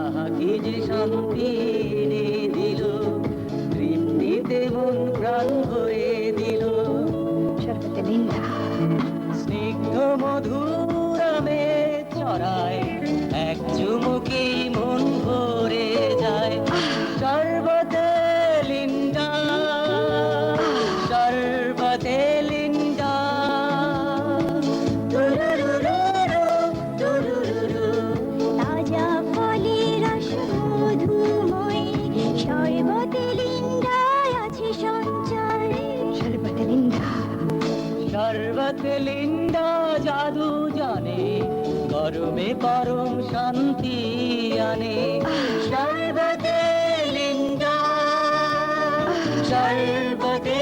আহা কি যে শান্তি এনে দিল। তৃপ্তিতে মন প্রাণ দিল। স্নিগ্ধ মধুরামে চড়ায় এক চুমুকি লিন্ডা জাদু জানে গরমে পরম শান্তি আনে। শরবতে লিন্ডা শরবতে